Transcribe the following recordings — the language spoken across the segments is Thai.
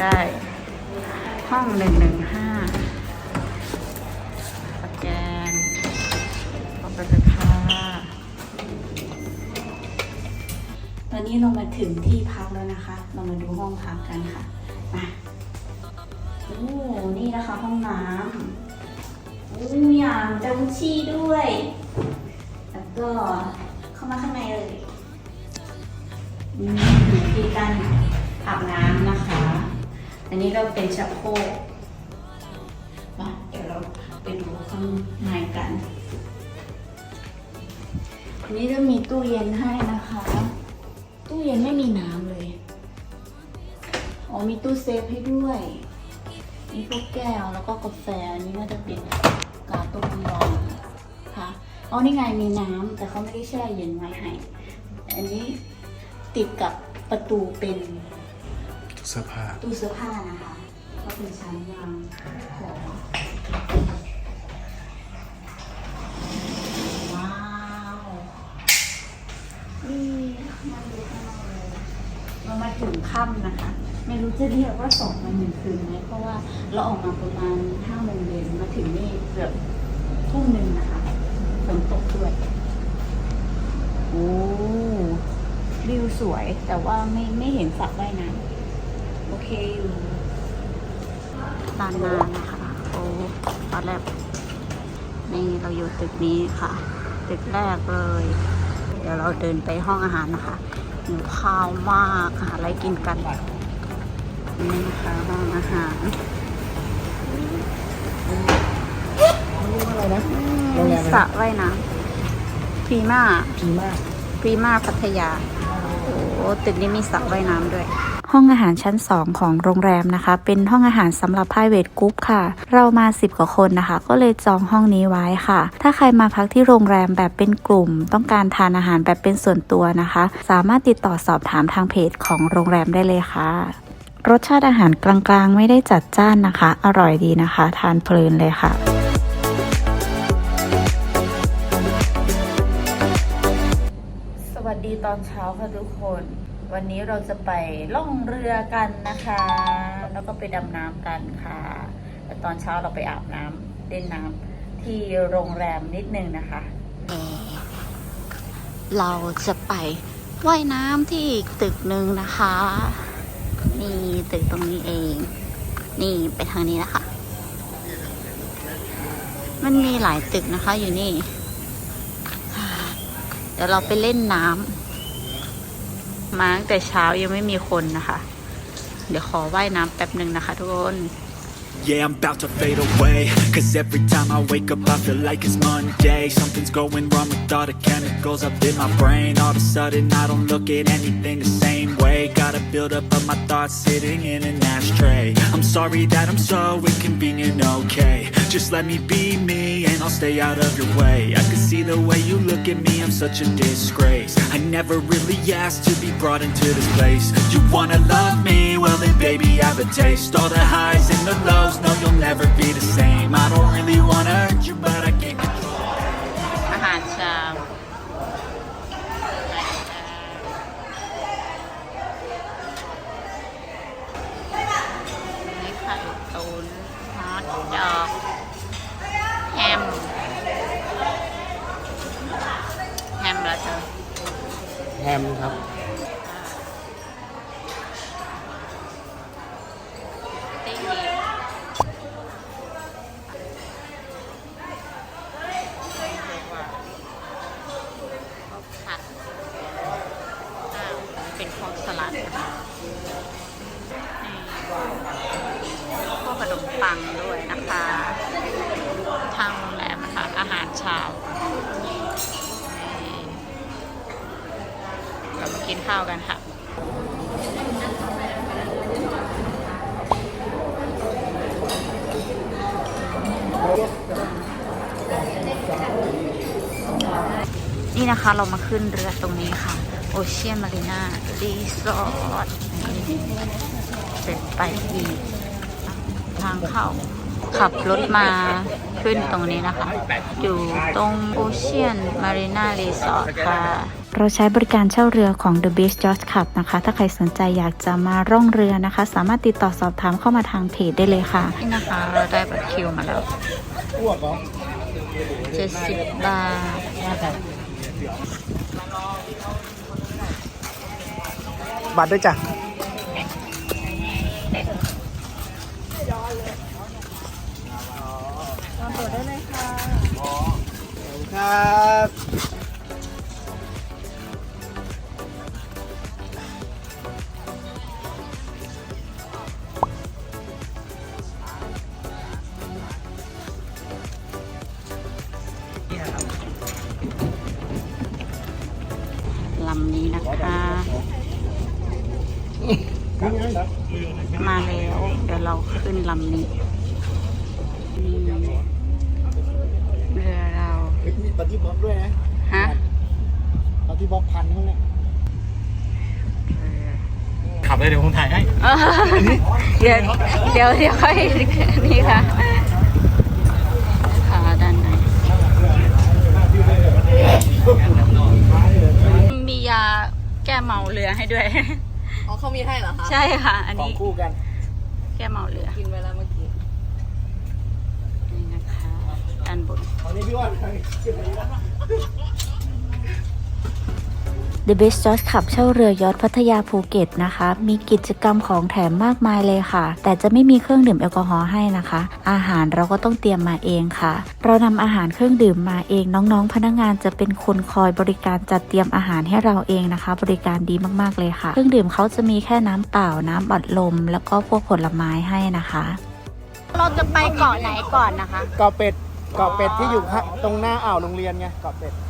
ได้ ห้อง115สแกนขอบคุณค่ะตอนนี้เรามาถึงที่พักแล้วนะคะ เรามาดูห้องพักกันค่ะมาโอ้นี่นะคะห้องน้ำอู้มีอ่างจังชี่ด้วย แล้วก็เข้ามาข้างในเลยนี่ที่การอาบน้ำ อันนี้เราเป็นชักโครกมาเดี๋ยวเราไปดูข้างในกัน อันนี้จะมีตู้เย็นให้นะคะ ตู้เย็นไม่มีน้ำเลย อ๋อมีตู้เซฟให้ด้วย มีพวกแก้วแล้วก็กาแฟ อันนี้น่าจะเป็นกาต้มร้อนค่ะอ๋อนี่ไงมีน้ำแต่เขาไม่ได้แช่เย็นไว้ให้ อันนี้ติดกับประตูเป็น เสื้อผ้า ตู้เสื้อผ้านะคะ ก็เป็นชั้นวางของว้าวนี่มาดูข้างนอกเลยเรามาถึงค่ำนะคะ ไม่รู้จะเรียกว่าสองวันหนึ่งคืนไหมเพราะว่าเราออกมาประมาณห้าโมงเย็นมาถึงนี่เกือบทุ่มหนึ่งนะคะฝนตกด้วยโอ้วิวสวยแต่ว่าไม่ไม่เห็นสระว่ายน้ำ โอเคอยู่ลานนานะคะ โอ้ตอนแรกนี่เราอยู่ตึกนี้ค่ะ ตึกแรกเลย เดี๋ยวเราเดินไปห้องอาหารนะคะหิวข้าวมากหาอะไรกินกันนี่นะคะห้องอาหารอะไรนะโรงแรมอะไรสระว่ายน้ำพรีมาพีมากพรีมาพัทยา โอ้ตึกนี้มีสระว่ายน้ำด้วย ห้องอาหารชั้น 2 ของโรงแรมนะคะ เป็นห้องอาหารสำหรับ private group ค่ะ เรามา 10 กว่าคนนะคะ ก็เลยจองห้องนี้ไว้ค่ะ ถ้าใครมาพักที่โรงแรมแบบเป็นกลุ่ม ต้องการทานอาหารแบบเป็นส่วนตัวนะคะ สามารถติดต่อสอบถามทางเพจของโรงแรมได้เลยค่ะรสชาติอาหารกลางๆ ไม่ได้จัดจ้านนะคะ อร่อยดีนะคะ ทานเพลินเลยค่ะสวัสดีตอนเช้าค่ะทุกคน วันนี้เราจะไปล่องเรือกันนะคะ แล้วก็ไปดำน้ำกันค่ะแต่ตอนเช้าเราไปอาบน้ำเล่นน้ำที่โรงแรมนิดนึงนะคะ เราจะไปว่ายน้ำที่อีกตึกหนึ่งนะคะ นี่ตึกตรงนี้เอง นี่ไปทางนี้นะคะ มันมีหลายตึกนะคะอยู่นี่ เดี๋ยวเราไปเล่นน้ำ มาตั้งแต่เช้ายังไม่มีคนนะคะ เดี๋ยวขอว่ายน้ำแป๊บหนึ่งนะคะทุกคน Yeah, I'm about to fade away. Cause every time I wake up, I feel like it's Monday. Something's going wrong with all the chemicals up in my brain. All of a sudden, I don't look at anything the same way. Gotta build up of my thoughts sitting in an ashtray. I'm sorry that I'm so inconvenient, okay? Just let me be me and I'll stay out of your way. I can see the way you look at me, I'm such a disgrace. I never really asked to be brought into this place. You wanna love me? Well, then, baby, have a taste. All the highs and the lows, no, you'll never be the same. I don't really wanna hurt you, but I can't control. มครับเป็นพวกสลัดพวกขนมปังด้วยนะคะ ทางโรงแรมนะคะอาหารเช้า เรามากินข้าวกันค่ะนี่นะคะเรามาขึ้นเรือตรงนี้ค่ะโอเชียนมารีน่ารีสอร์ทเสร็จไปอีกทางเข้าขับรถมาขึ้นตรงนี้นะคะ อยู่ตรงโอเชียนมารีน่ารีสอร์ทค่ะ เราใช้บริการเช่าเรือของ The Beach Yacht Club นะคะ ถ้าใครสนใจอยากจะมาร่องเรือนะคะ สามารถติดต่อสอบถามเข้ามาทางเพจได้เลยค่ะ นี่นะคะ เราได้บัตรคิวมาแล้วอ้วกเหรอ70 บาท บัตรด้วยจ้ะ ครับ เดี๋ยวเราขึ้นลำนี้นี่เรือเรามีปฏิบัติด้วยนะฮะปฏิบัติพันเขาเนี่ยขับเลยเดี๋ยวผมถ่ายให้เออเดี๋ยวเดี๋ยวเดี๋ยวค่อยนี่ค่ะขาด้านในมียาแก้เมาเรือให้ด้วยอ๋อเขามีให้เหรอคะ ใช่ค่ะ อันของนี้คู่กัน แก้เมาเรือกินไปแล้วเมื่อกี้นี่นะคะด้านบนตอนนี้พี่ว่า The Best Yacht Club เช่าเรือยอทพัทยาภูเก็ตนะคะ มีกิจกรรมของแถมมากมายเลยค่ะ แต่จะไม่มีเครื่องดื่มแอลกอฮอล์ให้นะคะ อาหารเราก็ต้องเตรียมมาเองค่ะ เรานำอาหารเครื่องดื่มมาเองน้องๆ พนักงานจะเป็นคนคอยบริการจัดเตรียมอาหารให้เราเองนะคะ บริการดีมากๆเลยค่ะ เครื่องดื่มเขาจะมีแค่น้ำเปล่าน้ำบัดลม แล้วก็พวกผลไม้ให้นะคะ เราจะไปเกาะไหนก่อนนะคะ เกาะเป็ดเกาะเป็ดที่อยู่ข้างตรงหน้าอ่าวโรงเรียนไงเกาะเป็ดอ๋อเรา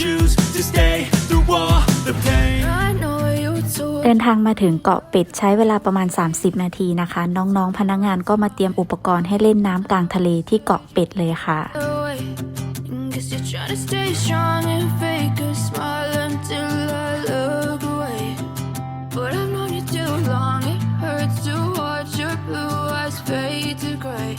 choose to stay through all the pain. I know you too. เดินทางมาถึงเกาะเป็ดใช้เวลาประมาณ 30 นาทีนะคะ น้องๆพนักงานก็มาเตรียมอุปกรณ์ให้เล่นน้ำกลางทะเลที่เกาะเป็ดเลยค่ะ away. Guess you're trying to stay strong and fake a smile until I look away. But I've known you too long, it hurts to watch your blue eyes fade to gray.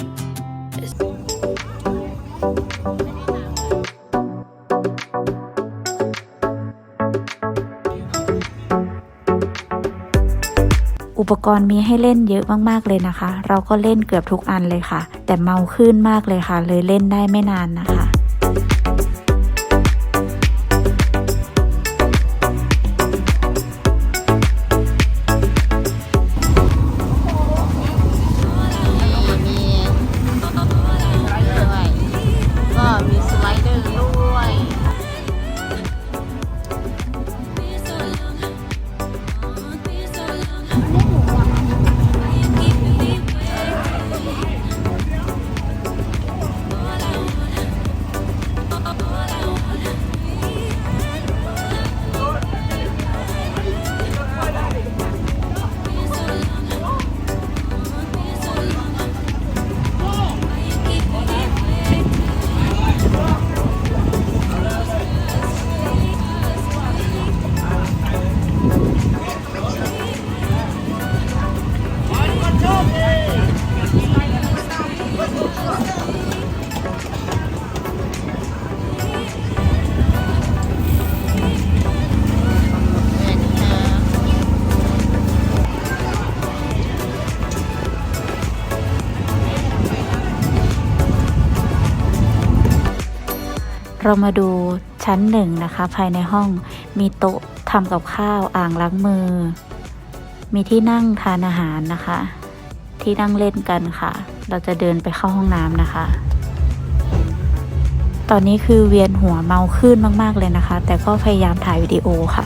อุปกรณ์มีให้เล่นเยอะมากๆเลยนะคะ เราก็เล่นเกือบทุกอันเลยค่ะ แต่เมาขึ้นมากเลยค่ะ เลยเล่นได้ไม่นานนะคะ เรามาดูชั้นหนึ่งนะคะ ภายในห้องมีโต๊ะทำกับข้าวอ่างล้างมือ มีที่นั่งทานอาหารนะคะ ที่นั่งเล่นกันค่ะ เราจะเดินไปเข้าห้องน้ำนะคะ ตอนนี้คือเวียนหัวเมาขึ้นมาก ๆ เลยนะคะ แต่ก็พยายามถ่ายวิดีโอค่ะ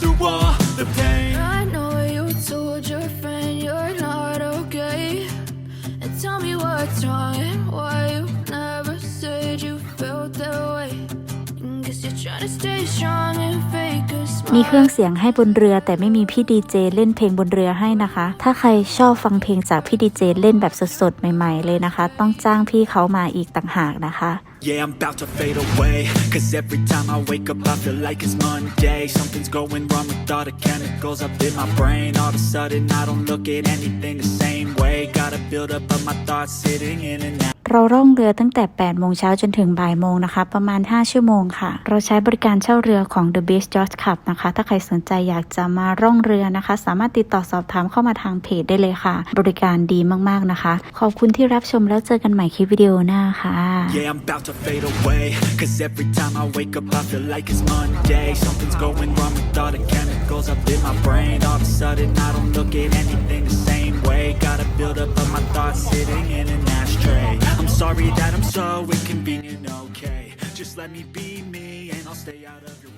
through all มีเครื่องเสียงให้บนเรือ แต่ไม่มีพี่ดีเจเล่นเพลงบนเรือให้นะคะ ถ้าใครชอบฟังเพลงจากพี่ดีเจเล่นแบบสดๆใหม่ ๆ เลยนะคะ ต้องจ้างพี่เขามาอีกต่างหากนะคะ Yeah, I'm about to fade away. Cause every time I wake up, I feel like it's Monday. Something's going wrong with all the chemicals up in my brain. All of a sudden, I don't look at anything the same way. Gotta build up of my thoughts sitting in and out. เราร่องเรือตั้งแต่ 8 โมงเช้าจนถึงบ่ายโมงนะคะ ประมาณ 5 ชั่วโมงค่ะ เราใช้บริการเช่าเรือของ The Beach Yacht Club นะคะ ถ้าใครสนใจอยากจะมาร่องเรือนะคะ สามารถติดต่อสอบถามเข้ามาทางเพจได้เลยค่ะ บริการดีมากๆนะคะ ขอบคุณที่รับชมแล้วเจอกันใหม่คลิปวิดีโอหน้าค่ะ Yeah, I'm about to fade away. Cause every time I wake up, I feel like it's Monday. Something's going wrong with all the chemicals up in my brain. All of a sudden, I don't look at anything the same way. Gotta build up of my thoughts sitting in an ashtray. I'm sorry that I'm so inconvenient, okay. Just let me be me and I'll stay out of your way.